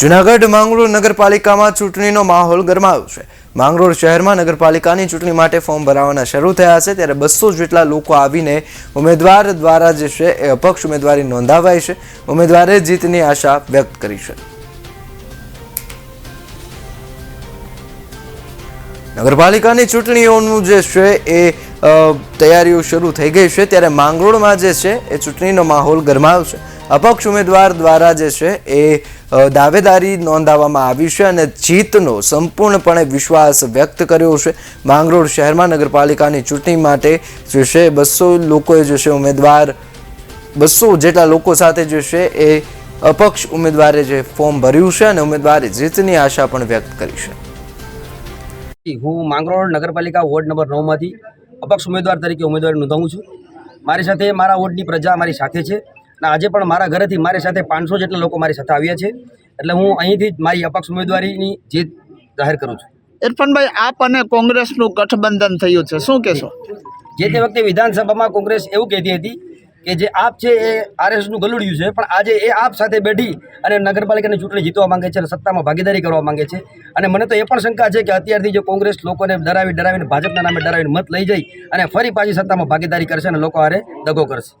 જુનાગઢ માંગરોળ નગરપાલિકામાં ચૂંટણીનો માહોલ ગરમાયો છે. માંગરોળ શહેરમાં નગરપાલિકાની ચૂંટણી માટે ફોર્મ ભરાવાના શરૂ થયા છે, ત્યારે બસો જેટલા લોકો આવીને ઉમેદવાર દ્વારા જે છે એ અપક્ષ ઉમેદવારી નોંધાવાઈ છે. ઉમેદવારે જીતની આશા વ્યક્ત કરી છે. નગરપાલિકાની ચૂંટણીઓનું જે છે એ તૈયારીઓ શરૂ થઈ ગઈ છે, ત્યારે માંગરોળમાં જે છે એ ચૂંટણીનો માહોલ ગરમાયો છે. અપક્ષ ઉમેદવાર દ્વારા જે છે એ દાવેદારી નોંધાવવામાં આવી છે અને જીતનો સંપૂર્ણપણે વિશ્વાસ વ્યક્ત કર્યો છે. માંગરોળ શહેરમાં નગરપાલિકાની ચૂંટણી માટે જે છે બસો લોકોએ જે છે ઉમેદવાર, બસો જેટલા લોકો સાથે જે છે એ અપક્ષ ઉમેદવારે જે ફોર્મ ભર્યું છે અને ઉમેદવારે જીતની આશા પણ વ્યક્ત કરી છે. હું માંગરોળ નગરપાલિકા વોર્ડ નંબર નવમાંથી અપક્ષ ઉમેદવાર તરીકે ઉમેદવારી નોંધાવું છું. મારી સાથે મારા વોર્ડની પ્રજા મારી સાથે છે. અને આજે પણ મારા ઘરેથી મારી સાથે પાંચસો જેટલા લોકો મારી સાથે આવ્યા છે. એટલે હું અહીંથી જ મારી અપક્ષ ઉમેદવારીની જીત જાહેર કરું છું. ઇરફાનભાઈ આપ અને કોંગ્રેસનું ગઠબંધન થયું છે. શું કહેશો? જે તે વખતે વિધાનસભામાં કોંગ્રેસ એવું કહેતી હતી કે જે આપ છે એ આરએસનું ગલુડિયું છે પણ આજે એ આપ સાથે બેઠી અને નગરપાલિકાની ચૂંટણી જીતવા માંગે છે અને સત્તામાં ભાગીદારી કરવા માંગે છે. અને મને તો એ પણ શંકા છે કે અત્યારથી જો કોંગ્રેસ લોકોને ડરાવી ડરાવીને ભાજપના નામે ડરાવીને મત લઈ જાય અને ફરી પાછી સત્તામાં ભાગીદારી કરશે અને લોકો હારે દગો કરશે.